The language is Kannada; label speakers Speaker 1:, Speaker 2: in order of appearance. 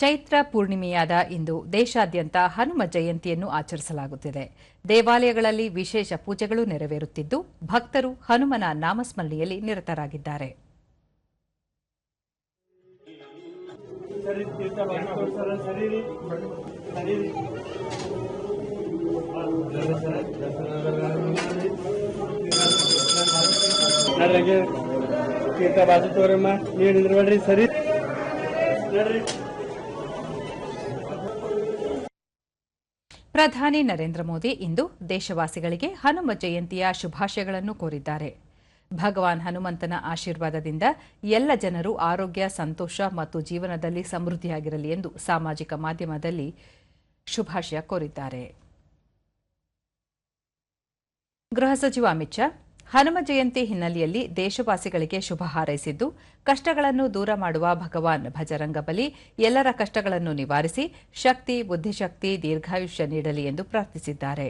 Speaker 1: ಚೈತ್ರ ಪೂರ್ಣಿಮೆಯಾದ ಇಂದು ದೇಶಾದ್ಯಂತ ಹನುಮ ಜಯಂತಿಯನ್ನು ಆಚರಿಸಲಾಗುತ್ತಿದೆ. ದೇವಾಲಯಗಳಲ್ಲಿ ವಿಶೇಷ ಪೂಜೆಗಳು ನೆರವೇರುತ್ತಿದ್ದು, ಭಕ್ತರು ಹನುಮನ ನಾಮಸ್ಮರಣೆಯಲ್ಲಿ ನಿರತರಾಗಿದ್ದಾರೆ.
Speaker 2: ಸರಿ?
Speaker 1: ಪ್ರಧಾನಿ ನರೇಂದ್ರ ಮೋದಿ ಇಂದು ದೇಶವಾಸಿಗಳಿಗೆ ಹನುಮ ಜಯಂತಿಯ ಶುಭಾಶಯಗಳನ್ನು ಕೋರಿದ್ದಾರೆ. ಭಗವಾನ್ ಹನುಮಂತನ ಆಶೀರ್ವಾದದಿಂದ ಎಲ್ಲ ಜನರು ಆರೋಗ್ಯ, ಸಂತೋಷ ಮತ್ತು ಜೀವನದಲ್ಲಿ ಸಮೃದ್ಧಿಯಾಗಿರಲಿ ಎಂದು ಸಾಮಾಜಿಕ ಮಾಧ್ಯಮದಲ್ಲಿ ಶುಭಾಶಯ ಕೋರಿದ್ದಾರೆ. ಗೃಹ ಸಚಿವ ಅಮಿತ್ ಶಾ ಹನುಮ ಜಯಂತಿ ಹಿನ್ನೆಲೆಯಲ್ಲಿ ದೇಶವಾಸಿಗಳಿಗೆ ಶುಭ ಹಾರೈಸಿದ್ದು, ಕಷ್ಟಗಳನ್ನು ದೂರ ಮಾಡುವ ಭಗವಾನ್ ಭಜರಂಗಬಲಿ ಎಲ್ಲರ ಕಷ್ಟಗಳನ್ನು ನಿವಾರಿಸಿ, ಶಕ್ತಿ, ಬುದ್ಧಿಶಕ್ತಿ, ದೀರ್ಘಾಯುಷ್ಯ ನೀಡಲಿ ಎಂದು ಪ್ರಾರ್ಥಿಸಿದ್ದಾರೆ.